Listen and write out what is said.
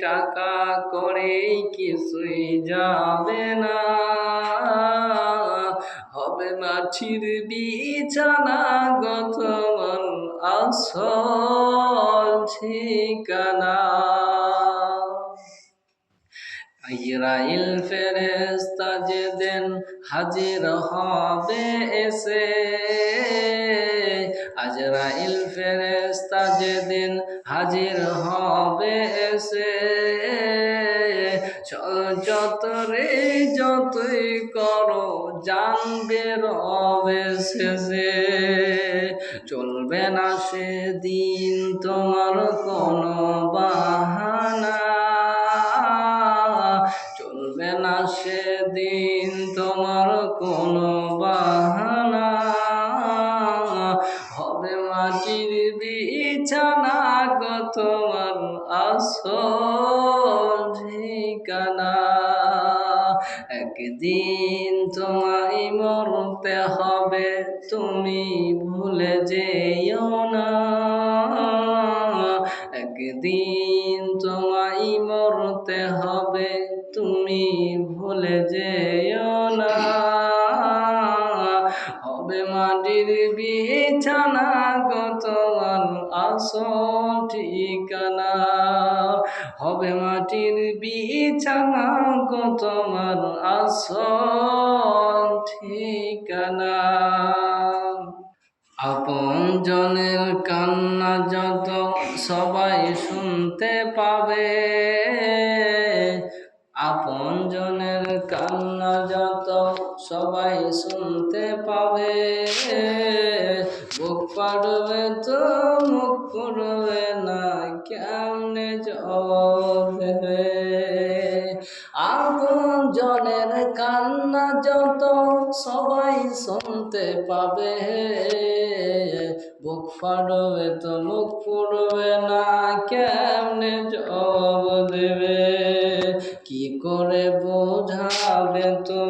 টাকা করে কিছুই যাবে না। হবে মাটির বিছানা, গতমন আসল ঠিকানা। ইসরাইল ফেরেস্তা যেদিন হাজির হবে এসে, আজরাইল ফেরেস্তা যেদিন হাজির হবে এসে যত রে যতই করো, জানবে রবে শেষে। চলবে না সেদিন তোমার কোনো বাহানা। চলবে না সেদিন তোমার কোনো বাহানা। বিছানা গো তোমার আসল ঠিকানা। একদিন তোমায় মরতে হবে, তুমি ভুলে যেও না। একদিন তোমায় মরতে হবে, তুমি ভুলে যেও মাটির বিছানা গো তোমার আসল ঠিকানা। হবে মাটির বিছানা গো তোমার আসল ঠিকানা। আপন জনের কান্না যত সবাই শুনতে পাবে। আপন জনের কান্না যত সবাই শুনতে পাবে। বুক পাড়বে তো মুখ করবে না, কেমনে দেবে আপন জনের কান্না যত সবাই শুনতে পাবে। বুক ফাড়বে তো মুখ ফুড়বে না, কেমনে জবাব কি করে বোঝাবে তো